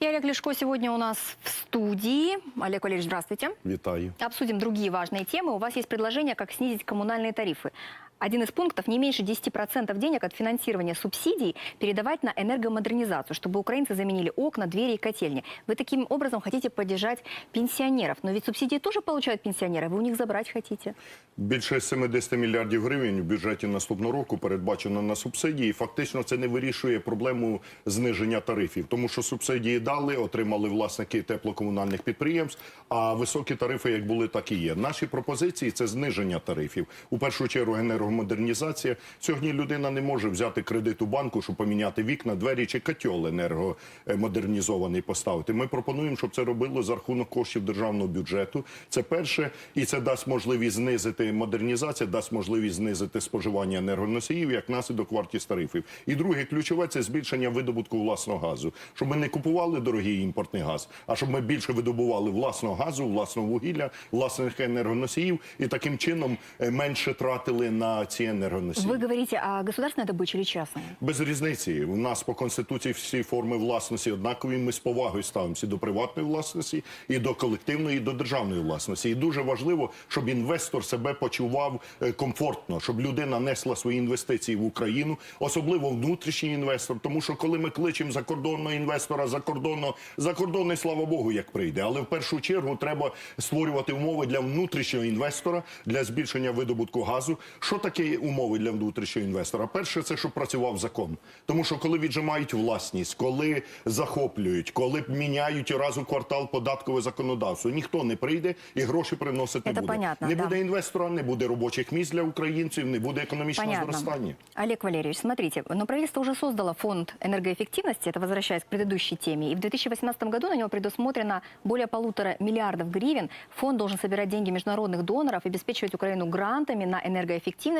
И Олег Лешко сегодня у нас в студии. Олег Валерьевич, здравствуйте. Вітаю. Обсудим другие важные темы. У вас есть предложение, как снизить коммунальные тарифы. Один из пунктов – не меньше 10% денег от финансирования субсидий передавать на энергомодернизацию, чтобы украинцы заменили окна, двери и котельни. Вы таким образом хотите поддержать пенсионеров. Но ведь субсидии тоже получают пенсионеры. Вы у них забрать хотите. Більше 70 мільярдів гривень в бюджеті наступного року передбачено на субсидії. Фактично, це не вирішує проблему зниження тарифів, тому що субсидії дали, отримали власники теплокомунальних підприємств. А високі тарифи, як були, так і є. Наші пропозиції це зниження тарифів. У першу чергу енергомодернізація. Сьогодні людина не може взяти кредит у банку, щоб поміняти вікна, двері чи котел енергомодернізований поставити. Ми пропонуємо, щоб це робило за рахунок коштів державного бюджету. Це перше, і це дасть можливість знизити модернізація, дасть можливість знизити споживання енергоносіїв як наслідок вартість тарифів. І друге, ключове це збільшення видобутку власного газу, щоб ми не купували дорогий імпортний газ, а щоб ми більше видобували власного газу, власного вугілля, власних енергоносіїв і таким чином е, менше тратили на ці енергоносії. Вы говорите о государственной добыче или частной? Без різниці. У нас по конституції всі форми власності однакові. Ми з повагою ставимося до приватної власності, і до колективної, і до державної власності. І дуже важливо, щоб інвестор себе почував е, комфортно, щоб людина несла свої інвестиції в Україну, особливо внутрішній інвестор. Тому що коли ми кличемо закордонного інвестора, закордонного закордонний, слава Богу, як прийде. Але в першу чергу треба створювати умови для внутрішнього інвестора для збільшення видобутку газу. Що таке умови для внутрішнього інвестора? Перше, це щоб працював закон. Тому що коли віджимають власність, коли захоплюють, коли міняють раз у квартал податкове законодавство, ніхто не прийде і гроші приносити не Це буде. понятно, не да. буде інвестора, не буде робочих місць для українців, не буде економічного зростання. Олег Валерьевич, смотрите, но правительство уже создало фонд энергоэффективности, это возвращаясь к предыдущей теме, и в 2018 году на него предусмотрено более полутора миллиардов гривен. Фонд должен собирать деньги международных доноров и обеспечивать Украину грантами на энергоэффективность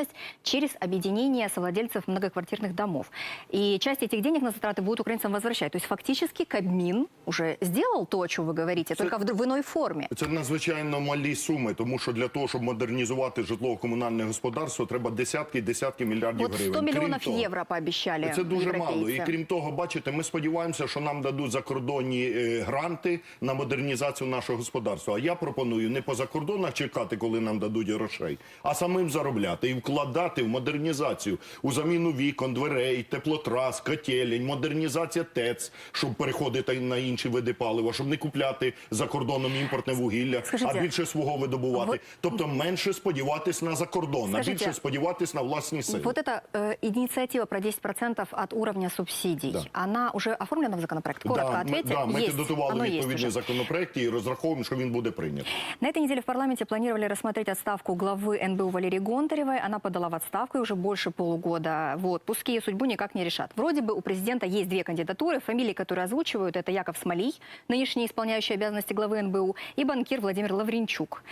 через объединение совладельцев многоквартирных домов. И часть этих денег на затраты будут украинцам возвращать. То есть фактически Кабмин уже сделал то, о чем вы говорите, только в, в иной форме. Це надзвичайно малі суми, тому що для того, щоб модернізувати житлово-комунальне господарство, треба десятки і десятки мільярдів Вот гривень. 100 Крім миллионов того- евро пообещали Це дуже мало. І европейцы. крім того, бачите, ми сподіваємося, що нам дадуть закордонні е, гранти на модернізацію нашого господарства. А я пропоную не по закордонах чекати, коли нам дадуть грошей, а самим заробляти і вкладати в модернізацію, у заміну вікон, дверей, теплотрас, котелень, модернізація ТЕЦ, щоб переходити на інші види палива, щоб не купляти за кордоном імпортне вугілля, Скажіть, а більше свого видобувати. ви- Тобто менше сподіватись на закордон, а Скажіть, більше сподіватись на власні сили. Вот эта э, инициатива про 10% от уровня субсидий, Да. она уже оформлена в законопроект? Коротко да, ответьте. Ми, да, ми Есть. підготували Оно есть відповідний уже. законопроект і розраховуємо, що він буде прийнятий. На этой неделе в парламенте планировали рассмотреть отставку главы НБУ Валерии Гонтаревой. Она подала в отставку и уже больше полугода в отпуске. Ее судьбу никак не решат. Вроде бы у президента есть две кандидатуры. Фамилии, которые озвучивают, это Яков Смолей, нынешний исполняющий обязанности главы НБУ, и банкир Владимир Лавренчук.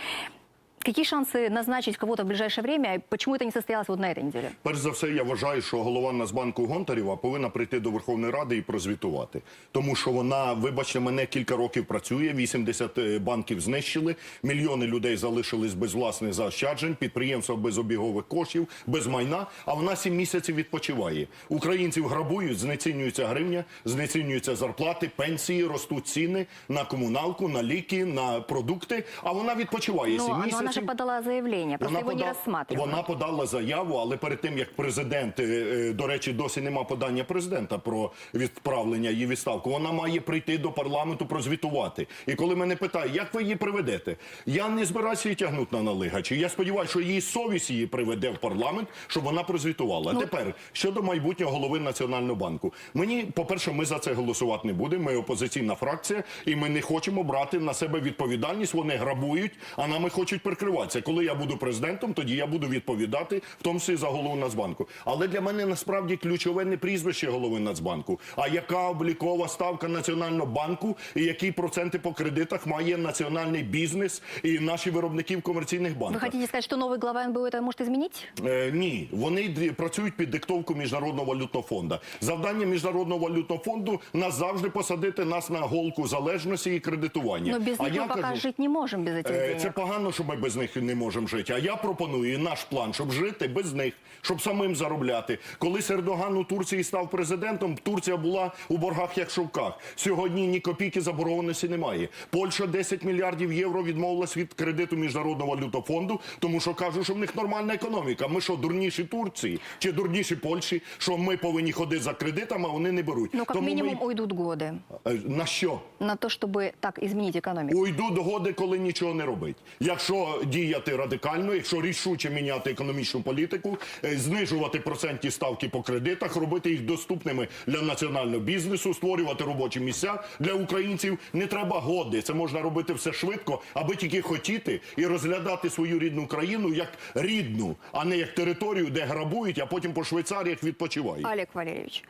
Какие шансы назначить кого-то в ближайшее время? И Почему это не состоялось вот на этой неделе? Перш за все, я вважаю, що голова Нацбанку Гонтарєва повинна прийти до Верховної Ради і прозвітувати. Тому що вона, вибачте, мене кілька років працює, 80 банків знищили, мільйони людей залишились без власних заощаджень, підприємства без обігових коштів, без майна, а вона 7 місяців відпочиває. Українців грабують, знецінюється гривня, знецінюються зарплати, пенсії, ростуть ціни на комуналку, на ліки, на продукти, а вона відпочиває 7 Но, но місяців. она же подала заявление, просто его не рассматривают. Вона подала заяву, але перед тим як президент, е, е, до речі, досі нема подання президента про відправлення її відставку. Вона має прийти до парламенту прозвітувати. І коли мене питають, як ви її приведете, я не збираюся її тягнути на налигачі. Я сподіваюся, що її совість її приведе в парламент, щоб вона прозвітувала. Тепер щодо майбутнього голови національного банку. Мені, по-перше, ми за це голосувати не будемо. Ми опозиційна фракція, і ми не хочемо брати на себе відповідальність. Вони грабують, а нами хочуть прикриватися. Коли я буду президентом, тоді я буду відповідати, в тому числі за голову Нацбанку. Але для мене насправді ключове не прізвище голови Нацбанку, а яка облікова ставка Національного банку і які проценти по кредитах має національний бізнес і наші виробники в комерційних Вы банках. хотите сказать, что новый глава НБУ это может изменить? Е, ні, вони д- працюють під диктовку міжнародного валютного фонду. Завдання міжнародного валютного фонду назавжди посадити нас на голку залежності і кредитування. Но без а них я мы пока кажу, жить не можем без этих е, денег. це погано, що ми без без них не можемо жити. А я пропоную наш план, щоб жити без них, щоб самим заробляти. Коли Ердоган у Турції став президентом, Турція була у боргах як шовках. Сьогодні ні копійки заборгованості немає. Польща 10 мільярдів євро відмовилась від кредиту міжнародного валютного фонду, тому що кажуть, що в них нормальна економіка. Ми що, дурніші Турції чи дурніші Польщі, що ми повинні ходити за кредитами, а вони не беруть. Ну, как Тому ми- минимум, уйдут годы Е, на що? на то, чтобы так изменить экономику. Уйдуть годи, коли нічого не робить. Якщо діяти радикально, якщо рішуче міняти економічну політику, е, знижувати процентні ставки по кредитах, робити їх доступними для національного бізнесу, створювати робочі місця для українців, не треба годи. Це можна робити все швидко, аби тільки хотіти і розглядати свою рідну країну як рідну, а не як територію, де грабують, а потім по Швейцаріях відпочивають. Олег Валерьевич,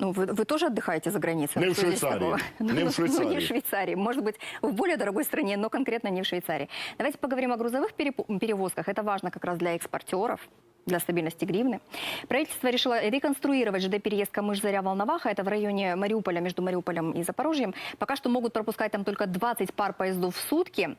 ну вы, вы тоже отдыхаете за границей? Не в Что здесь Швейцарии. такого? Не в Ну, Ну, Швейцарии. не в Швейцарии. Может быть, в более дорогой стране, но конкретно не в Швейцарии. Давайте поговорим о грузовых перевозках. Это важно как раз для экспортеров для стабильности гривны. Правительство решило реконструировать ЖД-переезд Камыш-Заря-Волноваха. Это в районе Мариуполя, между Мариуполем и Запорожьем. Пока что могут пропускать там только 20 пар поездов в сутки.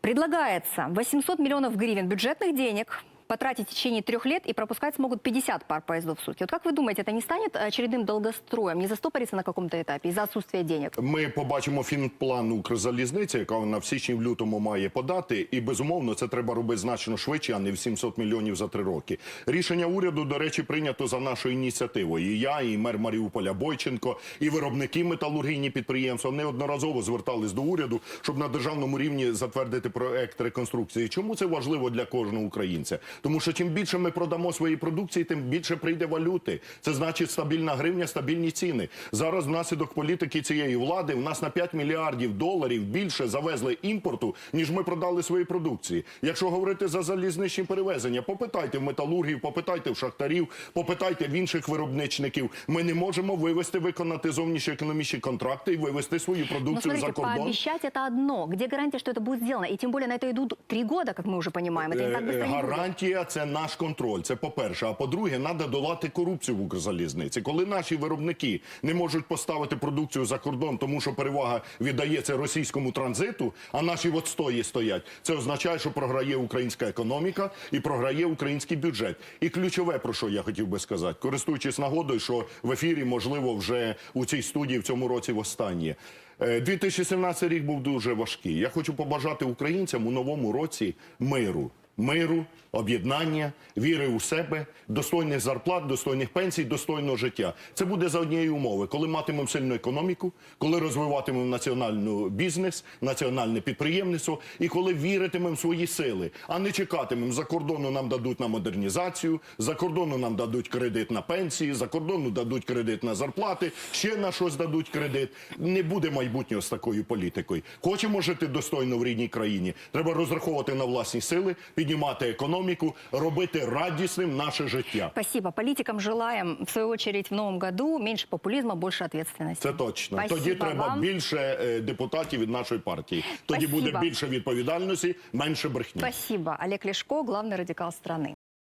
Предлагается 800 миллионов гривен бюджетных денег потратить в течение трех лет и пропускать смогут 50 пар поездов в сутки. Вот как вы думаете, это не станет очередным долгостроем, не застопорится на каком-то этапе из-за отсутствия денег? Ми побачимо фінплан Укрзалізниці, яка вона в січні в лютому має подати. І безумовно це треба робити значно швидше, а не в 700 мільйонів за три роки. Рішення уряду, до речі, прийнято за нашою ініціативою. І я, і мер Маріуполя Бойченко, і виробники металургійні підприємства неодноразово звертались до уряду, щоб на державному рівні затвердити проект реконструкції. Чому це важливо для кожного українця? Тому що чим більше ми продамо своєї продукції, тим більше прийде валюти. Це значить стабільна гривня, стабільні ціни. Зараз внаслідок політики цієї влади в нас на 5 мільярдів доларів більше завезли імпорту, ніж ми продали свої продукції. Якщо говорити за залізничні перевезення, попитайте в металургів, попитайте в шахтарів, попитайте в інших виробничників. Ми не можемо вивести, виконати зовнішні економічні контракти і вивести свою Но продукцію Ну, смотрите, за кордон. пообещать это одно. Где гарантия, что это будет сделано? И тем более на это идут три года, как мы уже понимаем. Это не так Е, быстро не Гарантія це наш контроль. Це по-перше. А по-друге, треба долати корупцію в Укрзалізниці. Коли наші виробники не можуть поставити продукцію за кордон, тому що перевага віддається російському транзиту, а наші в отстої стоять. Це означає, що програє українська економіка і програє український бюджет. І ключове, про що я хотів би сказати, користуючись нагодою, що в ефірі можливо вже у цій студії в цьому році востаннє. Е, 2017 рік був дуже важкий. Я хочу побажати українцям у новому році миру. Миру, об'єднання, віри у себе, достойних зарплат, достойних пенсій, достойного життя. Це буде за однієї умови, коли матимемо сильну економіку, коли розвиватимемо національний бізнес, національне підприємництво і коли віритимемо в свої сили, а не чекатимемо за кордону нам дадуть на модернізацію, за кордону нам дадуть кредит на пенсії, за кордону дадуть кредит на зарплати, ще на щось дадуть кредит. Не буде майбутнього з такою політикою. Хочемо жити достойно в рідній країні. Треба розраховувати на власні сили, піднімати економіку, робити радісним наше життя. Спасибо. Політикам желаем, в свою очередь, в новому году менше популізму, більше відповідальності. Це точно. Спасибо Тоді треба вам. більше е, депутатів від нашої партії. Тоді Спасибо. буде більше відповідальності, менше брехні. Спасибо. Олег Лешко, главный радикал страны.